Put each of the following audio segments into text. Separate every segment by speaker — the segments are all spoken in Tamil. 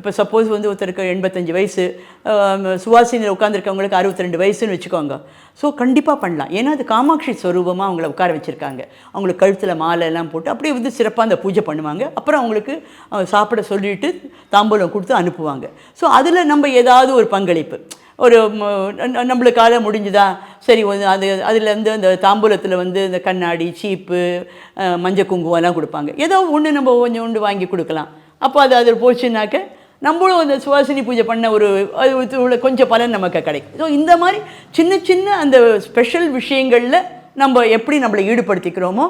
Speaker 1: இப்போ சப்போஸ் வந்து ஒருத்தருக்கு எண்பத்தஞ்சு வயசு சுவாசினியில் உட்காந்துருக்கவங்களுக்கு அறுபத்தி ரெண்டு வயசுன்னு வச்சுக்கோங்க. ஸோ கண்டிப்பாக பண்ணலாம். ஏன்னா அது காமாட்சி ஸ்வரூபமாக அவங்கள உட்கார வச்சுருக்காங்க. அவங்களுக்கு கழுத்தில் மாலை எல்லாம் போட்டு அப்படியே வந்து சிறப்பாக அந்த பூஜை பண்ணுவாங்க. அப்புறம் அவங்களுக்கு சாப்பிட சொல்லிட்டு தாம்பூலம் கொடுத்து அனுப்புவாங்க. ஸோ அதில் நம்ம ஏதாவது ஒரு பங்களிப்பு. ஒரு நம்மளுக்கால முடிஞ்சுதா? சரி வந்து அது அதுலேருந்து அந்த தாம்பூலத்தில் வந்து இந்த கண்ணாடி சீப்பு மஞ்சள் குங்குமம் எல்லாம் கொடுப்பாங்க. ஏதோ ஒன்று நம்ம கொஞ்சம் ஒன்று வாங்கி கொடுக்கலாம். அப்போ அது அது போச்சுன்னாக்க நம்மளும் அந்த சுவாசினி பூஜை பண்ண ஒரு அது உள்ள கொஞ்சம் பலன் நமக்கு கிடைக்கும். ஸோ இந்த மாதிரி சின்ன சின்ன அந்த ஸ்பெஷல் விஷயங்களில் நம்ம எப்படி நம்மளை ஈடுபடுத்திக்கிறோமோ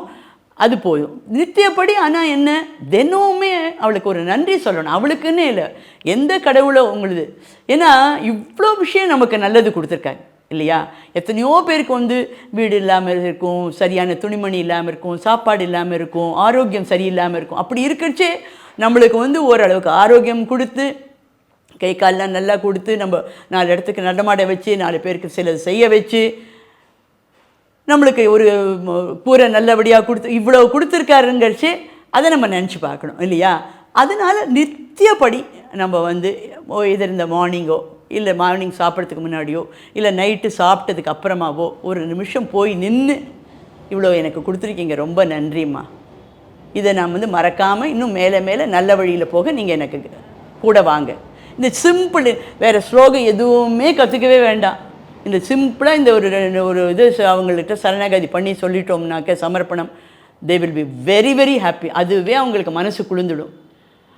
Speaker 1: அது போதும். நித்தியப்படி ஆனால் என்ன? தினமுமே அவளுக்கு ஒரு நன்றி சொல்லணும். அவளுக்குன்னே இல்லை. எந்த கடவுளோ உங்களுது. ஏன்னா இவ்வளோ விஷயம் நமக்கு நல்லது கொடுத்துருக்காங்க. இல்லையா? எத்தனையோ பேருக்கு வந்து வீடு இல்லாமல் இருக்கும் சரியான துணிமணி இல்லாமல் இருக்கும் சாப்பாடு இல்லாமல் இருக்கும் ஆரோக்கியம் சரியில்லாமல் இருக்கும். அப்படி இருக்கிறச்சே நம்மளுக்கு வந்து ஓரளவுக்கு ஆரோக்கியம் கொடுத்து கை கால்லாம் நல்லா கொடுத்து நம்ம நாலு இடத்துக்கு நடமாட வச்சு நாலு பேருக்கு சிலது செய்ய வச்சு நம்மளுக்கு ஒரு கூரை நல்லபடியாக கொடுத்து இவ்வளோ கொடுத்துருக்காருங்கிறச்சு அதை நம்ம நினச்சி பார்க்கணும் இல்லையா? அதனால் நித்தியப்படி நம்ம வந்து இது இந்த மார்னிங்கோ இல்லை மார்னிங் சாப்பிட்றதுக்கு முன்னாடியோ இல்லை நைட்டு சாப்பிட்டதுக்கு அப்புறமாவோ ஒரு நிமிஷம் போய் நின்று இவ்வளோ எனக்கு கொடுத்துருக்கீங்க ரொம்ப நன்றிம்மா. இதை நான் வந்து மறக்காமல் இன்னும் மேலே மேலே நல்ல வழியில் போக நீங்கள் எனக்கு கூட வாங்க. இந்த சிம்பிள் வேறு ஸ்லோகம் எதுவுமே கற்றுக்கவே வேண்டாம். இந்த சிம்பிளாக இந்த ஒரு ரெண்டு- ஒரு இது அவங்கள்ட்ட சரணாகதி பண்ணி சொல்லிட்டோம்னாக்க சமர்ப்பணம். They will be very very happy அதுவே அவங்களுக்கு மனசு குளிர்ந்துடும்.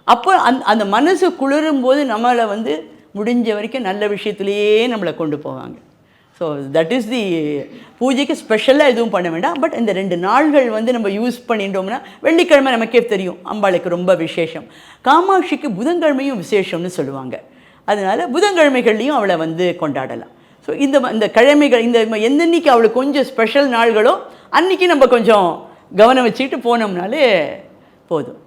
Speaker 1: அப்போ அந் அந்த மனசு குளிரும் போது நம்மளை வந்து முடிஞ்ச வரைக்கும் நல்ல விஷயத்துலேயே நம்மளை கொண்டு போவாங்க. ஸோ தட் இஸ் தி பூஜைக்கு ஸ்பெஷலாக எதுவும் பண்ண வேண்டாம். பட் இந்த ரெண்டு நாள்கள் வந்து நம்ம யூஸ் பண்ணிட்டோம்னா வெள்ளிக்கிழமை நமக்கே தெரியும் அம்பாளுக்கு ரொம்ப விசேஷம். காமாட்சிக்கு புதன்கிழமையும் விசேஷம்னு சொல்லுவாங்க. அதனால் புதன்கிழமைகள்லையும் அவளை வந்து கொண்டாடலாம். ஸோ இந்த இந்த கிழமைகள் இந்த எந்தன்னைக்கு அவளுக்கு கொஞ்சம் ஸ்பெஷல் நாள்களோ அன்றைக்கி நம்ம கொஞ்சம் கவனம் வச்சுக்கிட்டு போனோம்னாலே போதும்.